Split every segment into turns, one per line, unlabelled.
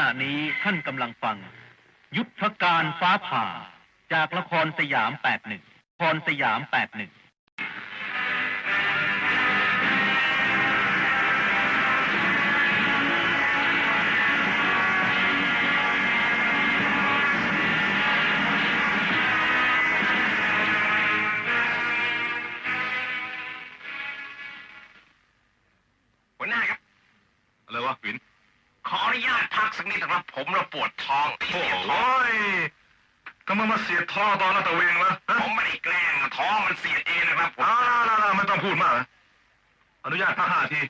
ณะนี้ท่านกำลังฟัง ยุทธการฟ้าผ่า จากละครสยาม 81ละครสยาม 81
ขออนุญาตพักสักนิดนะครับผมระปวดท้อง
โอ้
เสีย
โห
ท้อง
ยทำไมมาเสียดท่อตอนลาดตระเวนวะฮะ
ผมไม่ได้แกล้งนะท้องมันเสียดเองนะครับผม
อ้าวๆๆไม่ต้องพูดมากนะอนุญาตพักห้าที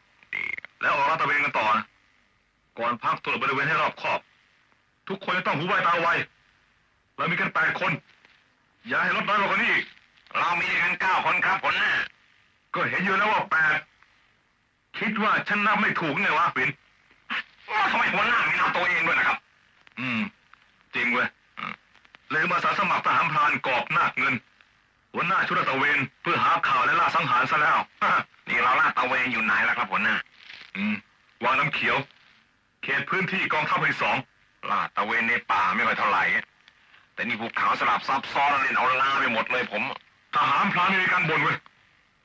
แล้วออกลาดตระเวนกันต่อนะก่อนพักตรวจบริเวณให้รอบคอบ ทุกคนจะต้องหูไวตาไวเรามีกันแปดคน อย่าให้ลดน้อยกว่านี้อีก
เรามีด้วยกันเก้าคนครับหัวหน้า
ก็เห็นอยู่แล้วว่าแปดคิดว่าฉันนับไม่ถูกไงวะปิน
ทำไมหัวหน้าไม่นับตัวเองด้วยนะครับ
อืม จริงเว้ยอืมเลยมาสาสมัครทหารพรานกอบนาคเงิน หัวหน้าชุดลาดตระเวนเพื่อหาข่าวและล่าสังหารซะแล้ว
นี่เราลาดตระเวนอยู่ไหนแล้วครับหัวหน้า
อืม วางน้ำเขียว เขตพื้นที่กองทัพภาคที่สอง
ลาดตระเวนในป่าไม่ค่อยเท่าไหร่ แต่นี่ภูเขาสลับซับซ้อนเล่นเอาล้าไปหมดเลยผม
ทหารพรานไม่มีการบ่นเว้ย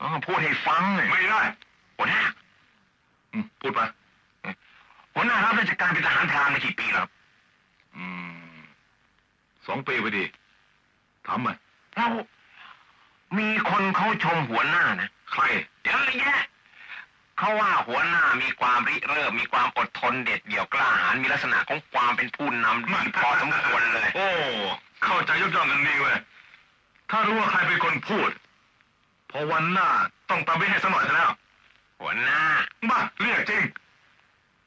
อ๋อพูดให้ฟังเลย
ไม่ได้
หัวหน้า
อืมพูดไป
หัวหน้ารับราชการเป็นทหารพรานมากี่ปีแล้วครับ
อืมสองปีไปดี ถามมัน
เรามีคนเขาชมหัวหน้านะ
ใคร
เยอะแยะเขาว่าหัวหน้ามีความริเริ่มมีความอดทนเด็ดเดี่ยวกล้าหาญมีลักษณะของความเป็นผู้นำดีพอสมควรเลย
โอ้ เข้าใจยกย่องกันดีเว้ยถ้ารู้ว่าใครเป็นคนพูด พอวันหน้าต้องตามไปให้สักหน่อยซะแล้ว
หัวหน้า
บ้าเรียกจริง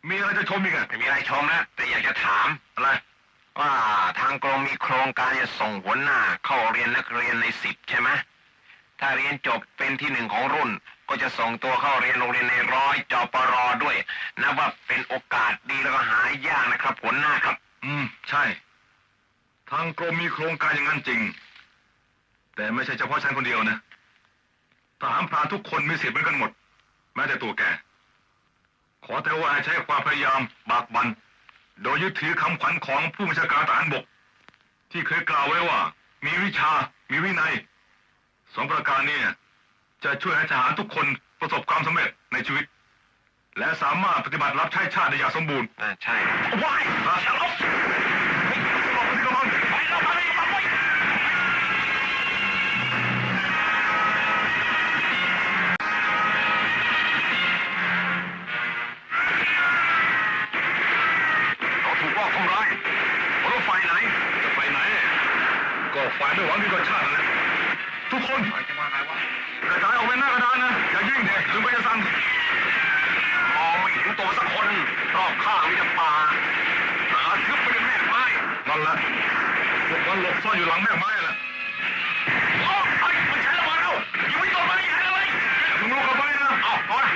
มีอะไรจะชมอีกอะ
ไม่มีอะไรชมนะ แต่อยากจะถาม
อะไร
ว่าทางกรมมีโครงการจะส่งหัวหน้าเข้าเรียนนักเรียนในสิบใช่ไหมถ้าเรียนจบเป็นที่หนึ่งของรุ่น ก็จะส่งตัวเข้าเรียนโรงเรียนในร้อยจปรด้วยนับว่าเป็นโอกาสดีแล้วก็หายากนะครับหัวหน้าครับ
อืม ใช่ ทางกรมมีโครงการอย่างนั้นจริง แต่ไม่ใช่เฉพาะฉันคนเดียวนะทหารพรานทุกคนมีสิทธิ์เหมือนกันหมด แม้แต่ตัวแก ขอแต่ว่าให้ใช้ความพยายามบากบัน โดยยึดถือคำขวัญของผู้บัญชาการทหารบก ที่เคยกล่าวไว้ว่า มีวิชา มีวินัยสองประการนี้จะช่วยให้ทหารทุกคนประสบความสำเร็จในชีวิต และสามารถปฏิบัติรับใช้ชาติได้อย่างสมบูรณ์
อ่าใช่ว้าย
ฮะ
อย่าลบ ห
ล
บ
ซ่อนอยู่หลังแม่ไม้แหละ
โอ้ยมันใช้ระเบิดแล้วยังไม่ตัวมาใหญ่เลย
อย่าเพิ่งลุกเข้าไปนะ
เอาเอาละ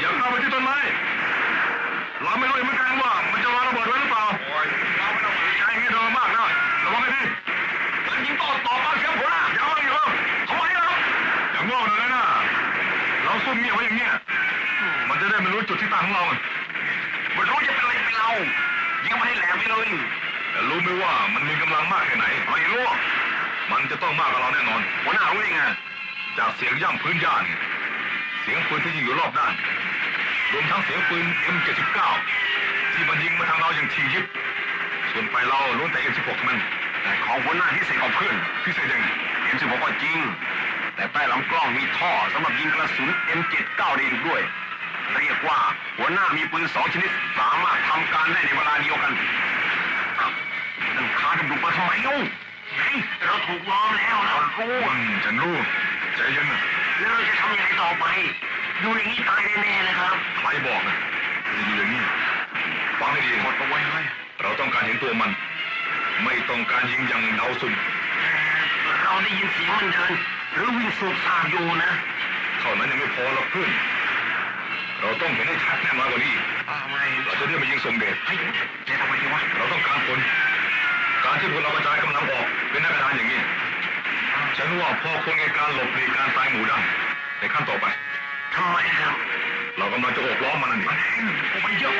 อย่าเข้าไปที่ต้นไม้เราไม่รู้เหมือนกันว่ามันจะวางระเบิดไว้หรือเปล่า
โอ้ยเอาไม่ต้อง
ใจงี้เธอมากนะระวังให้ดี
มันยิงต่อต่อมาเสียงหัวหน้า
อย่าเอาอย่าเอา
ทำไมล่ะ
อย่างโง่เลยนะเราซุ่มเงียบไว้อย่างเงี้ยมันจะได้ไม่รู้จุดที่ตั้งของเรา
แต่
รู้ไหมว่ามันมีกำลังมากแค่ไหน
ไม่รู้
มันจะต้องมากกว่าเราแน่นอน
หัวหน้ารู้ยังไง
จากเสียงย่ำพื้นย่านไงเสียงปืนที่ยิงอยู่รอบด้าน รวมทั้งเสียงปืน M79 ที่มันยิงมาทางเราอย่างทียิบ ส่วนไปเราล้วนแต่ M16 ทั้งนั้น
แต่ของหัวหน้าพิเศษกว่าเพื่อน
พิเศษยังไง
เอ็มสิบบอกว่าจริง แต่ใต้ลำกล้องมีท่อสำหรับยิงกระสุน M79 ได้อีกด้วย เรียกว่าหัวหน้ามีปืนสองชนิดสามารถทำการได้ในเวลาเดียวกัน ไมลูกเฮ้ยเราถูกล้อมแล้วเรารู้
อืมฉันรู้ใจเย็นนะ
แล้วเราจะทำยังไงต่อไป ดูอย่างนี้ตายแน่ๆนะครับ
ใครบอกนะจะอยู่อย่างนี้ฟังให้ดี
หมดเอาไว้เลย
เราต้องการเห็นตัวมัน ไม่ต้องการยิงอย่างเดาสุ่ม
เราได้ยินเสียงมันเดินหรือวิ่งสูบสาบอยู่นะ
เท่านั้นยังไม่พอหรอกเพื่อนเราต้องเห็นให้ชัดแน่นอนกว่านี้อีก
อ้าวไม่
เราจะได้มายิงส่งเดช
เฮ้ยจะทำไมดีวะ
เราต้องการผลการที่พวกเรากระจายกำลังออก เป็นได้ประธานอย่างนี้ ฉันว่าพ่อคนในการหลบหลีกการตายหมูดังในขั้นต่อไป
ทำไมครับ
เรากำลังจะโอบล้อมมันนั่นเอง
ไปเยอะ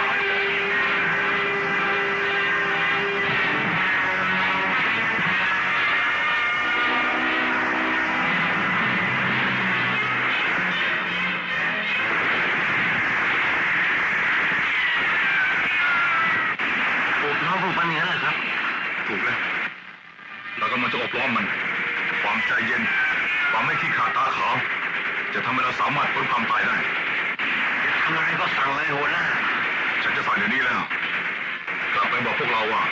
ถูกแล้ว กำลังจะอบล้อมมัน ความใจเย็น ความไม่ขี้ขลาดตาขาวจะทำให้เราสามารถพ้นความตายได้
ทำอะไรก็สั่งเลยหัวหน้า
ฉันจะสั่งเดี๋ยวนี้แล้ว กลับไปบอกพวกเราว่า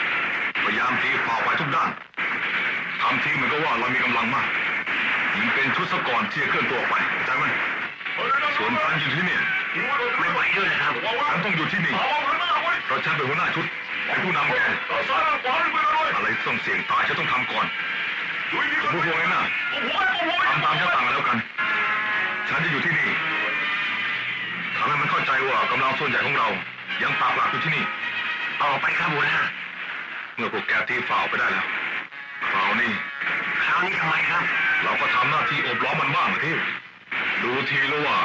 พยายามตีฝ่าไปทุกด้านทำทีเหมือนกับว่าเรามีกำลังมากยิงเป็นชุดสก่อนที่จะเคลื่อนตัวออกไปเข้าใจไหมส่วนท่านอยู่ที่นี่
ไม่ไหวด้วยนะครับ
ฉันต้องอยู่ที่นี่เพราะฉันเป็นหัวหน้าชุดเป็น ผู้นำแกอะไรที่ต้องเสี่ยงตายฉันต้องทำก่อนพวกพวกนี้นะทำตามฉันสั่งแล้วกัน ฉันจะอยู่ที่นี่ทำให้มันเข้าใจว่ากำลังส่วนใหญ่ของเรา ยังปากหลักอยู่ที่นี่
ต่อไปครับหัวหน้า
เมื่อพวกแกตีฝ่าไปได้แล้วคราวนี้
คราวนี้ทำไมครับ
เราก็ทำหน้าที่อบล้อมมันบ้างนะที่ดูทีแล้วว่า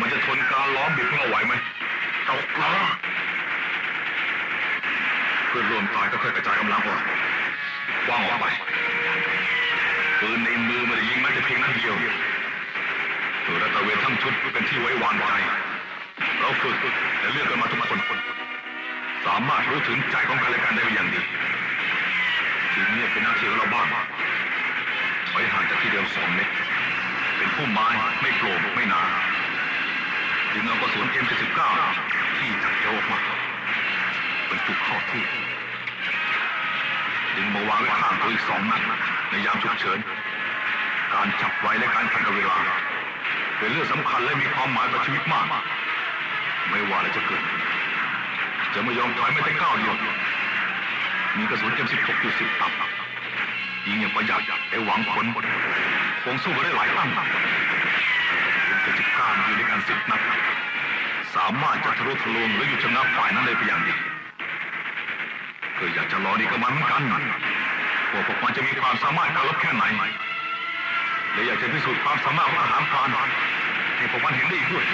มันจะทนการล้อมบีบของเราไหวไหม
ตกล้อ
เพื่อนร่วมตายก็ค่อยกระจายกำลังออกว่างออกไปปืนในมือมันยิงแม้แต่เพียงนัดเดียวเออรัตเวนทั้งชุดเป็นที่ไว้วางใจเราฝึกและเลือกกันมาทุกคนสามารถรู้ถึงใจของกันและกันได้เป็นอย่างดีทีนี้เป็นหน้าที่ของเราบ้างถอยห่างจากที่เดิมสองเมตรเป็นพุ่มไม้ไม่โปร่งไม่หนาดึงเอากระสุน M79 ที่จับเอวออกมา เป็นจุดข้าที่ดึงมาวางข้างตัวอีกสองนัดในยามฉุกเฉิน การจับไว้และการแข่งกับเวลา เป็นเรื่องสำคัญและมีความหมายต่อชีวิตมาก ไม่ว่าอะไรจะเกิด จะไม่ยอมถอยไม่ได้ก้าวเดียวมีกระสุน M16 อยู่สิบตับยิงอย่างประหยัดแต่หวังผลคงสู้กันได้หลายตั้งเป็นสิบก้าอยู่ด้วยกันสิบนัดสามารถจะทะลุทะลวงหรือหยุดชะงักฝ่ายนั้นได้เป็นอย่างดี ก็อยากจะรอดีกับมันเหมือนกันว่าพวกมันจะมีความสามารถการลบแค่ไหนและอยากจะพิสูจน์ความสามารถของทหารพรานให้พวกมันเห็นได้อีกด้วย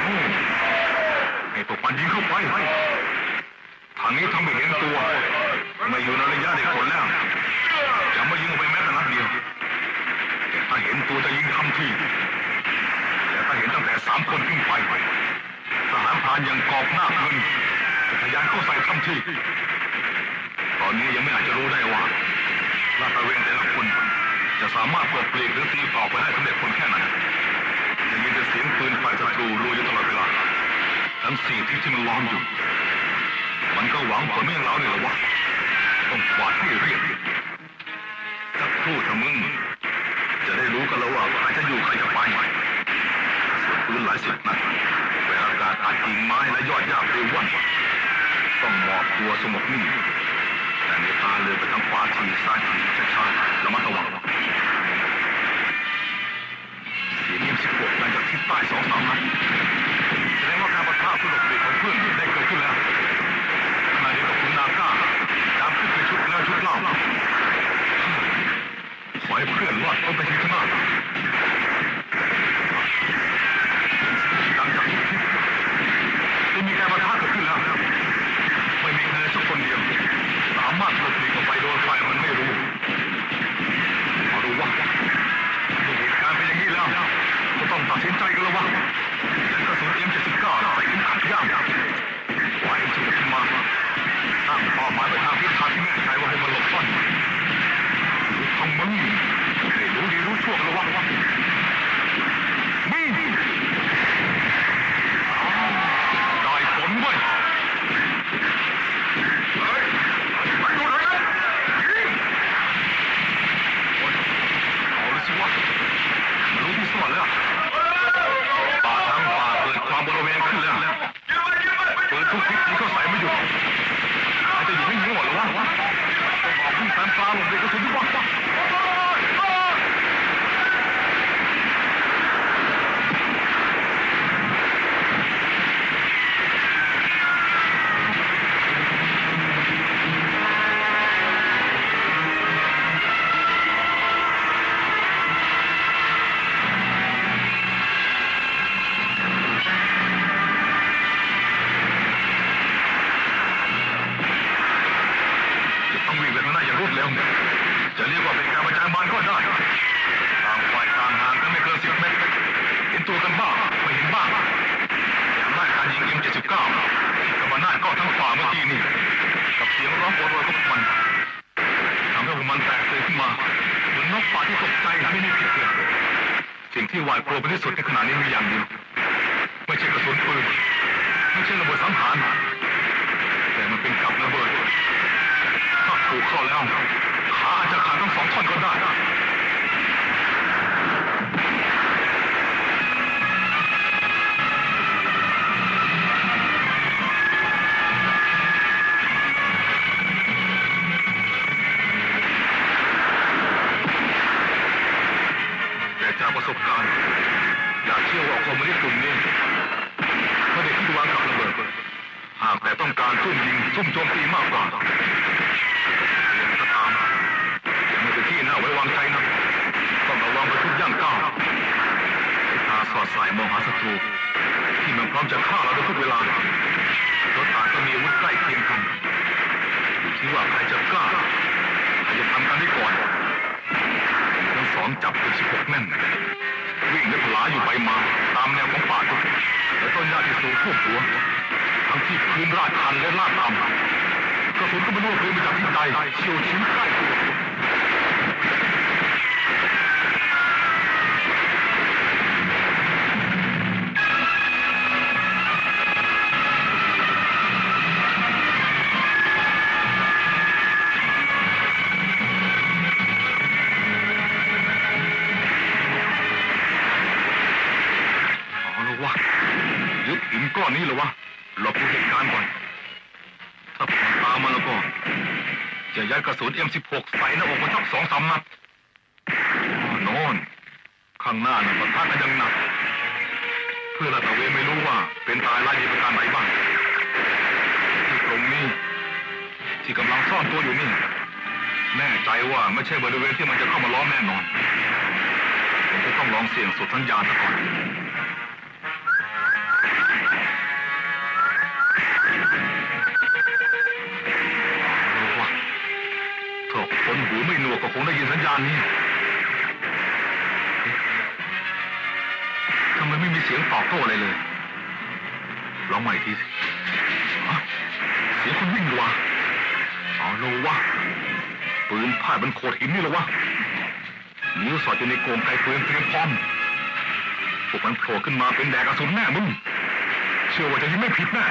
โอ้ให้พวกมันยิงเข้าไปทางนี้ทำให้เห็นตัว ไม่อยู่ในระยะได้ผลแล้วจะไม่ยิงออกไปแม้แต่นัดเดียว แต่ถ้าเห็นตัวจะยิงทำทีแต่ถ้าเห็นตั้งแต่สามคนขึ้นไปทหารพรานยังกอบหน้าเงินจะทะยานเข้าใส่ทำทีตอนนี้ยังไม่อาจจะรู้ได้ว่าลาดตระเวนแต่ละคนจะสามารถปลดเปลี่ยนหรือตีต่อไปได้สำเร็จผลแค่ไหนจะยินแต่เสียงปืนฝ่ายศัตรูรัวอยู่ตลอดเวลาทั้งสี่ทิศที่มันล้อมอยู่ มันก็หวังผลไม่อเราเนี่ยหรอวะ ต้องกวาดให้เรียบสักครู่เถอะมึง จะได้รู้กันแล้วว่าใครจะอยู่ใครจะไปส่วนปืนหลายสิบนัดแหวกอากาศอัดกิ่งไม้และยอดหญ้าปลวว่อนต้องหมอบตัวสงบนิ่งแต่ในตาเลือไปทางขวาทีซ้ายทีช้าๆระมัดระวัง มันแตกตื่นขึ้นมา เหมือนนกป่าที่ตกใจไม่ได้ผิดเลยสิ่งที่หวาดกลัวเป็นที่สุดในขณะนี้มีอย่างเดียวไม่ใช่กระสุนปืนไม่ใช่ระเบิดสังหารแต่มันเป็นกับระเบิดถ้าถูกเข้าแล้วขาอาจจะขาดทั้งสองท่อนก็ได้ ซุ่มยิงซุ่มโจมตีมากกว่าอย่างไรก็ตามยังไม่เป็นที่น่าไว้วางใจนะต้องระวังไปทุกย่างก้าวสายตาสอดสายมองหาศัตรู ที่มันพร้อมจะฆ่าเราทุกเวลารถอาจจะมีอาวุธใกล้เคียงกันอยู่ที่ว่าใครจะกล้าใครจะทำกันได้ก่อนทั้งสองจับเป็นสิบหกแน่นวิ่งและผลาอยู่ไปมา ตามแนวของป่าทุกและต้นหญ้าที่สูงท่วมหัว ทั้งที่พื้นราดคันและลาดต่ำกระสุนก็ไม่รู้ว่าปืนมาจากที่ใดเฉียวจิงใกล้ตัว จะยัดกระสุน M16 ใส่หน้าอกมันสักสองสามนัดโน่นข้างหน้าน่ะปะทะกันยังหนัก เพื่อลาดตระเวนไม่รู้ว่า เป็นตายไล่ยิงประการไหนบ้างที่ตรงนี้ ที่กำลังซ่อนตัวอยู่นี่ แน่ใจว่าไม่ใช่บริเวณที่มันจะเข้ามาล้อมแน่นอนผมจะต้องลองเสี่ยงสุดสัญญาณซะก่อน ก็คงได้ยินสัญญาณนี้ทำไมไม่มีเสียงตอบโต้อะไรเลยลองใหม่ทีสิเสียงคนวิ่งดีวะเอาลงวะปืนพาดบนโขดหินนี่เหรอวะนิ้วสอดอยู่ในโกงไกลปืนเตรียมพร้อมพวกมันโผล่ขึ้นมาเป็นแดกกระสุนแน่มึง เชื่อว่าจะยิงไม่ผิดแน่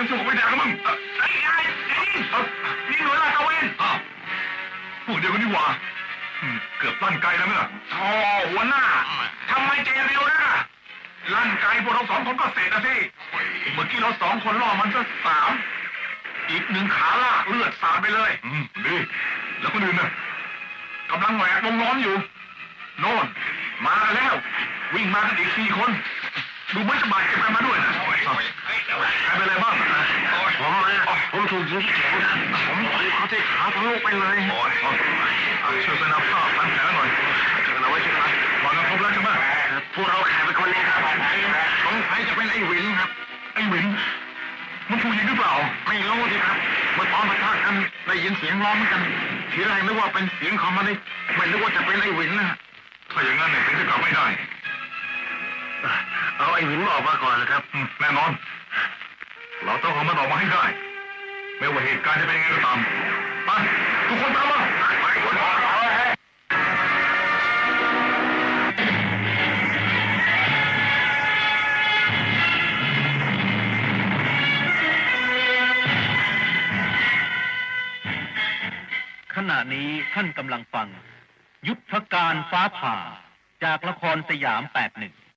เอาเอ็มสิบหกไปแดกกันมึงเอ่อไอ้ไอ้ไอ้เอ่อนี่หน่วยลาดตระเวนอ้าวพวกเดียวกันนี่หว่าอืมเกือบลั่นไกลแล้วไหมล่ะโอ้หัวหน้าทำไมใจเร็วนะลั่นไกลพวกเราสองคนก็เสร็จนะสิเมื่อกี้เราสองคนล่อมันก็สามอีกหนึ่งขาลากเลือดสาดไปเลย อืมดีแล้วคนอื่นน่ะกำลังแหวกวงล้อมอยู่ โน่น มาแล้ว วิ่งมากันอีกสี่คน ดูเหมือนจะบาดเจ็บกันมาด้วยนะใครเป็นอะไรบ้างผมผม ถูกยิงที่แขนผมเขาที่ขาทะลุไปเลยโอ้ยช่วยกันเอาผ้าพันแผลหน่อยช่วยกันเอาไว้ช่วยกันมากันครบแล้วใช่ไหมพวกเราขาดไปคนนี้ครับสงสัยจะเป็นไอ้วินครับ ไอ้วินมันถูกยิงหรือเปล่า ไม่รู้สิครับเมื่อตอนมาทักกันได้ยินเสียงร้องกันทีแรกนึกว่าเป็นเสียงคอมมาดิไม่นึกว่าจะเป็นไอ้วินนะถ้าอย่างนั้นเนี่ยถึงจะกลับไม่ได้ เอาไอ้หินออกมาก่อนนะครับ แน่นอน เราต้องเอามันออกมาให้ได้ ไม่ว่าเหตุการณ์จะเป็นยังไงก็ตามไปทุกคนตามมาไปคนออก
ขณะนี้ท่านกำลังฟัง ยุทธการฟ้าผ่าจากละครสยาม81